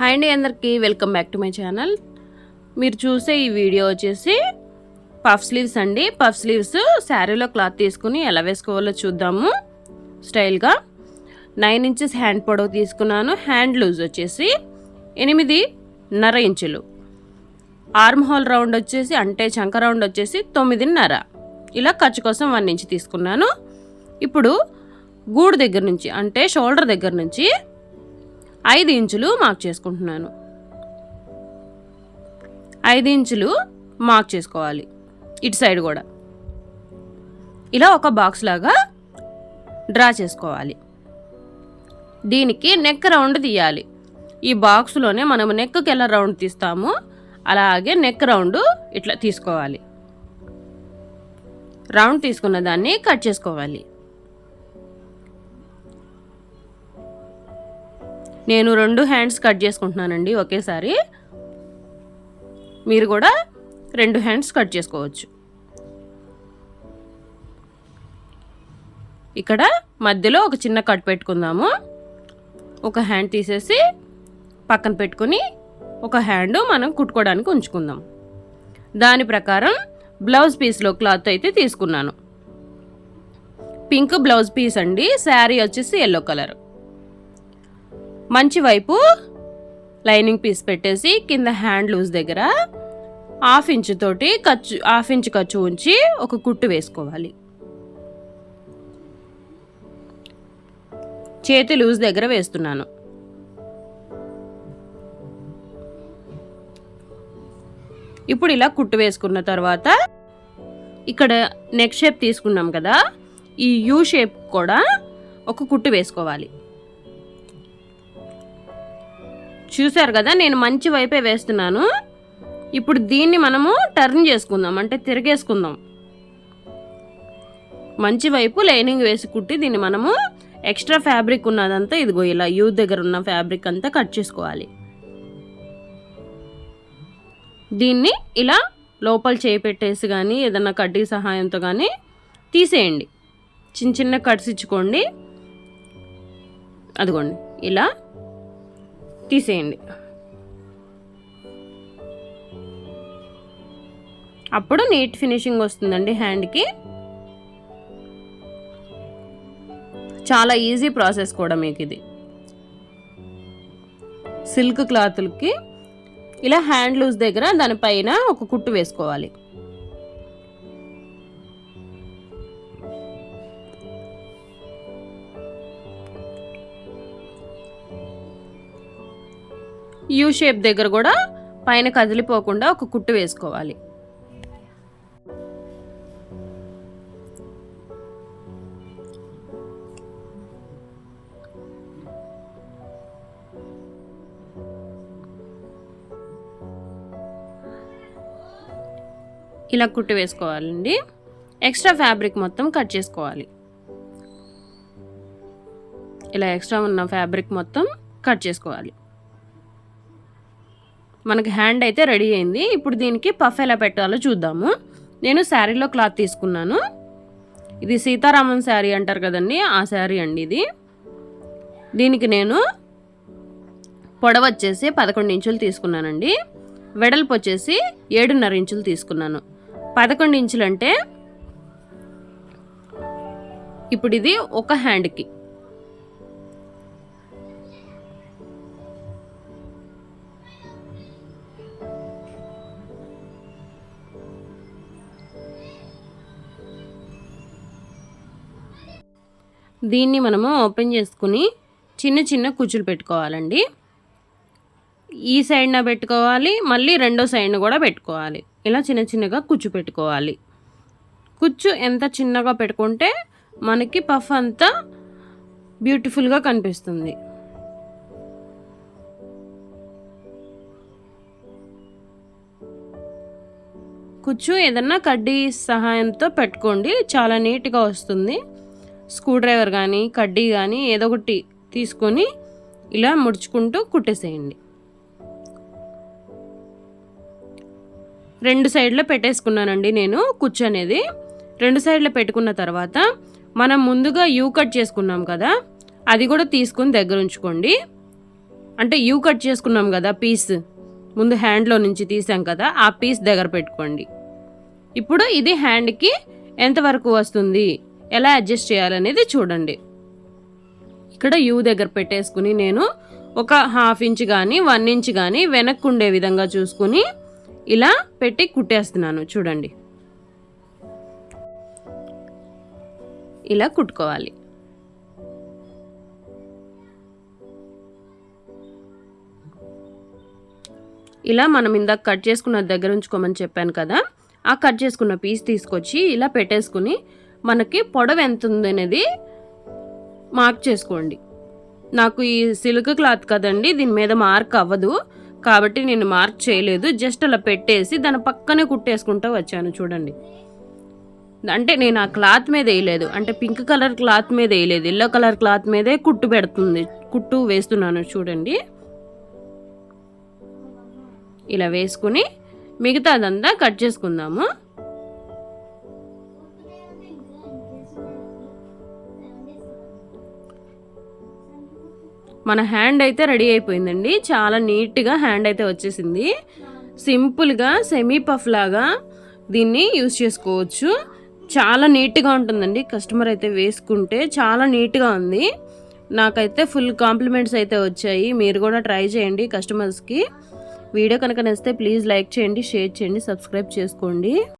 Hi అండి అందరికీ welcome back to my channel. మీరు చూసే ఈ వీడియో వచ్చేసి పఫ్ స్లీవ్స్ అండి. పఫ్ స్లీవ్స్ శారీలో క్లాత్ తీసుకుని ఎలా వేసుకోవాలో చూద్దాము స్టైల్గా. నైన్ ఇంచెస్ హ్యాండ్ పొడవు తీసుకున్నాను. హ్యాండ్ లూజ్ వచ్చేసి ఎనిమిది నర ఇంచులు. ఆర్మ్ హోల్ రౌండ్ వచ్చేసి అంటే చంక రౌండ్ వచ్చేసి తొమ్మిదిన్నర. ఇలా ఖర్చు కోసం వన్ ఇంచ్ తీసుకున్నాను. ఇప్పుడు గూడు దగ్గర నుంచి అంటే షోల్డర్ దగ్గర నుంచి ఐదు ఇంచులు మార్క్ చేసుకుంటున్నాను. ఐదు ఇంచులు మార్క్ చేసుకోవాలి. ఇటు సైడ్ కూడా. ఇలా ఒక బాక్స్ లాగా డ్రా చేసుకోవాలి. దీనికి నెక్ రౌండ్ తీయాలి. ఈ బాక్స్లోనే మనం నెక్కి ఎలా రౌండ్ తీస్తామో అలాగే నెక్ రౌండ్ ఇట్లా తీసుకోవాలి. రౌండ్ తీసుకున్న దాన్ని కట్ చేసుకోవాలి. నేను రెండు హ్యాండ్స్ కట్ చేసుకుంటున్నానండి ఒకేసారి. మీరు కూడా రెండు హ్యాండ్స్ కట్ చేసుకోవచ్చు. ఇక్కడ మధ్యలో ఒక చిన్న కట్ పెట్టుకుందాము. ఒక హ్యాండ్ తీసేసి పక్కన పెట్టుకుని ఒక హ్యాండ్ మనం కుట్టుకోవడానికి ఉంచుకుందాం. దాని ప్రకారం బ్లౌజ్ పీస్లో క్లాత్ అయితే తీసుకున్నాను. పింక్ బ్లౌజ్ పీస్ అండి శారీ వచ్చేసి ఎల్లో కలర్ మంచి వైపు లైనింగ్ పీస్ పెట్టేసి కింద హ్యాండ్ లూజ్ దగ్గర హాఫ్ ఇంచ్ తోటి ఖర్చు హాఫ్ ఇంచ్ ఖర్చు ఉంచి ఒక కుట్టు వేసుకోవాలి. చేతి లూజ్ దగ్గర వేస్తున్నాను. ఇప్పుడు ఇలా కుట్టు వేసుకున్న తర్వాత ఇక్కడ నెక్ షేప్ తీసుకున్నాం కదా ఈ యూ షేప్ కూడా ఒక కుట్టు వేసుకోవాలి. చూశారు కదా నేను మంచి వైపే వేస్తున్నాను. ఇప్పుడు దీన్ని మనము టర్న్ చేసుకుందాం అంటే తిరిగేసుకుందాం. మంచి వైపు లైనింగ్ వేసి కుట్టి దీన్ని మనము ఎక్స్ట్రా ఫ్యాబ్రిక్ ఉన్నదంతా ఇదిగో ఇలా యూ దగ్గర ఉన్న ఫ్యాబ్రిక్ అంతా కట్ చేసుకోవాలి. దీన్ని ఇలా లోపల చేయి పెట్టేసి కానీ ఏదన్నా కడ్డీ సహాయంతో కానీ తీసేయండి. చిన్న చిన్న కట్స్ ఇచ్చుకోండి. అదిగోండి ఇలా తీసేయండి. అప్పుడు నీట్ ఫినిషింగ్ వస్తుందండి హ్యాండ్కి చాలా ఈజీ ప్రాసెస్ కూడా మీకు ఇది సిల్క్ క్లాతులకి ఇలా హ్యాండ్ లూజ్ దగ్గర దానిపైన ఒక కుట్టు వేసుకోవాలి. యూ షేప్ దగ్గర కూడా పైన కదిలిపోకుండా ఒక కుట్టు వేసుకోవాలి. ఇలా కుట్టు వేసుకోవాలండి. ఎక్స్ట్రా ఫ్యాబ్రిక్ మొత్తం కట్ చేసుకోవాలి. ఇలా ఎక్స్ట్రా ఉన్న ఫ్యాబ్రిక్ మొత్తం కట్ చేసుకోవాలి. మనకి హ్యాండ్ అయితే రెడీ అయింది. ఇప్పుడు దీనికి పఫ్ ఎలా పెట్టాలో చూద్దాము. నేను శారీలో క్లాత్ తీసుకున్నాను. ఇది సీతారామన్ శారీ అంటారు కదండి ఆ శారీ అండి ఇది. దీనికి నేను పొడవ వచ్చేసి పదకొండు ఇంచులు తీసుకున్నానండి. వెడల్పు వచ్చేసి ఏడున్నర ఇంచులు తీసుకున్నాను. పదకొండు ఇంచులు అంటే ఇప్పుడు ఇది ఒక హ్యాండ్కి. దీన్ని మనము ఓపెన్ చేసుకుని చిన్న చిన్న కుచ్చులు పెట్టుకోవాలండి. ఈ సైడ్న పెట్టుకోవాలి మళ్ళీ రెండో సైడ్న కూడా పెట్టుకోవాలి. ఇలా చిన్న చిన్నగా కుచ్చు పెట్టుకోవాలి. కుచ్చు ఎంత చిన్నగా పెట్టుకుంటే మనకి పఫ్ అంతా బ్యూటిఫుల్గా కనిపిస్తుంది. కుచ్చు ఏదన్నా కడ్డీ సహాయంతో పెట్టుకోండి చాలా నీట్గా వస్తుంది. స్క్రూ డ్రైవర్ కానీ కడ్డీ కానీ ఏదో ఒకటి తీసుకొని ఇలా ముడుచుకుంటూ కుట్టేసేయండి. రెండు సైడ్లో పెట్టేసుకున్నానండి నేను కుచ్చు అనేది. రెండు సైడ్లో పెట్టుకున్న తర్వాత మనం ముందుగా యూ కట్ చేసుకున్నాం కదా అది కూడా తీసుకుని దగ్గర ఉంచుకోండి. అంటే యూ కట్ చేసుకున్నాం కదా పీస్ ముందు హ్యాండ్లో నుంచి తీసాం కదా ఆ పీస్ దగ్గర పెట్టుకోండి. ఇప్పుడు ఇది హ్యాండ్కి ఎంతవరకు వస్తుంది? ఎలా అడ్జస్ట్ చేయాలనేది చూడండి. ఇక్కడ యూ దగ్గర పెట్టేసుకుని నేను ఒక హాఫ్ ఇంచ్ కానీ వన్ ఇంచ్ కానీ వెనక్కు ఉండే విధంగా చూసుకుని ఇలా పెట్టి కుట్టేస్తున్నాను చూడండి. ఇలా కుట్టుకోవాలి. ఇలా మనం ఇందాక కట్ చేసుకున్న దగ్గర ఉంచుకోమని చెప్పాను కదా ఆ కట్ చేసుకున్న పీస్ తీసుకొచ్చి ఇలా పెట్టేసుకుని మనకి పొడవు ఎంత ఉంది అనేది మార్క్ చేసుకోండి. నాకు ఈ సిల్క్ క్లాత్ కదండి దీని మీద మార్క్ అవ్వదు. కాబట్టి నేను మార్క్ చేయలేదు. జస్ట్ అలా పెట్టేసి దాని పక్కనే కుట్టేసుకుంటూ వచ్చాను చూడండి. అంటే నేను ఆ క్లాత్ మీద వేయలేదు. అంటే పింక్ కలర్ క్లాత్ మీద వేయలేదు. ఎల్లో కలర్ క్లాత్ మీదే కుట్టు పెడుతుంది. కుట్టు వేస్తున్నాను చూడండి. ఇలా వేసుకుని మిగతాదంతా కట్ చేసుకుందాము. మన హ్యాండ్ అయితే రెడీ అయిపోయిందండి. చాలా నీట్గా హ్యాండ్ అయితే వచ్చేసింది. సింపుల్గా సెమీ పఫ్ లాగా దీన్ని యూస్ చేసుకోవచ్చు. చాలా నీట్గా ఉంటుందండి. కస్టమర్ అయితే వేసుకుంటే చాలా నీట్గా ఉంది. నాకైతే ఫుల్ కాంప్లిమెంట్స్ అయితే వచ్చాయి. మీరు కూడా ట్రై చేయండి కస్టమర్స్కి. వీడియో కనుక నచ్చితే ప్లీజ్ లైక్ చేయండి షేర్ చేయండి సబ్స్క్రైబ్ చేసుకోండి.